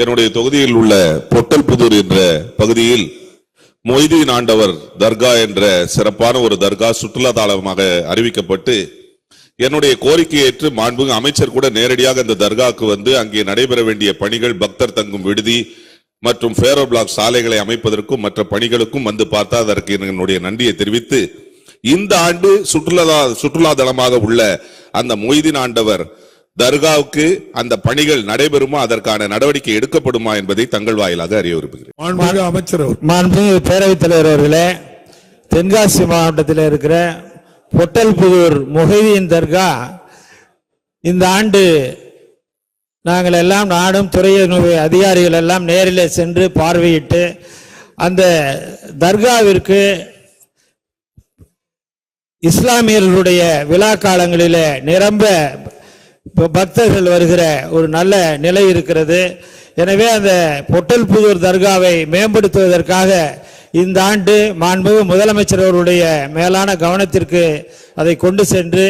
என்னுடைய தொகுதியில் உள்ள பொட்டல்புதூர் என்ற பகுதியில் மொய்தீன் ஆண்டவர் தர்கா என்ற சிறப்பான ஒரு தர்கா சுற்றுலா தலமாக அறிவிக்கப்பட்டு என்னுடைய கோரிக்கையை ஏற்று மாண்புமிகு அமைச்சர் கூட நேரடியாக அந்த தர்காவுக்கு வந்து அங்கே நடைபெற வேண்டிய பணிகள் பக்தர் தங்கும் விடுதி மற்றும் ஃபேரோ பிளாக் சாலைகளை அமைப்பதற்கும் மற்ற பணிகளுக்கும் வந்து பார்த்தா அதற்கு என்னுடைய நன்றியை தெரிவித்து இந்த ஆண்டு சுற்றுலா சுற்றுலா தலமாக உள்ள அந்த மொய்தீன் ஆண்டவர் தர்காவுக்கு அந்த பணிகள் நடைபெறுமா? அதற்கான நடவடிக்கை எடுக்கப்படுமா என்பதை தங்கள் வாயிலாக அறிய விரும்புகிறேன். மாண்புமிகு அமைச்சர் மாண்புமிகு பேரவைத் தலைவர் அவர்களே தென்காசி மாவட்டத்தில் இருக்கிற பொட்டல்புதூர் முஹைதீன் தர்கா இந்த ஆண்டு நாங்கள் எல்லாம் நாடும் துறையினுடைய அதிகாரிகள் எல்லாம் நேரிலே சென்று பார்வையிட்டு அந்த தர்காவிற்கு இஸ்லாமியர்களுடைய விழா காலங்களிலே நிரம்ப இப்போ பக்தர்கள் வருகிற ஒரு நல்ல நிலை இருக்கிறது. எனவே அந்த பொட்டல்புதூர் தர்காவை மேம்படுத்துவதற்காக இந்த ஆண்டு மாண்புமிகு முதலமைச்சர் அவருடைய மேலான கவனத்திற்கு அதை கொண்டு சென்று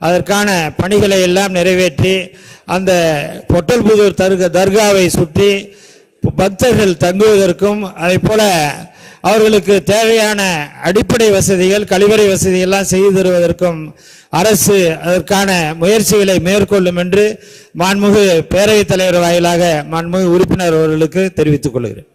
அதற்கான பணிகளை எல்லாம் நிறைவேற்றி அந்த பொட்டல்புதூர் தர்க தர்காவை சுற்றி பக்தர்கள் தங்குவதற்கும் அதே போல அவர்களுக்கு தேவையான அடிப்படை வசதிகள் கழிவறை வசதிகள்லாம் செய்து தருவதற்கும் அரசு அதற்கான முயற்சிகளை மேற்கொள்ளும் என்று மாண்புமிகு பேரவைத் தலைவர் வாயிலாக மாண்புமிகு உறுப்பினர் அவர்களுக்கு தெரிவித்துக் கொள்கிறேன்.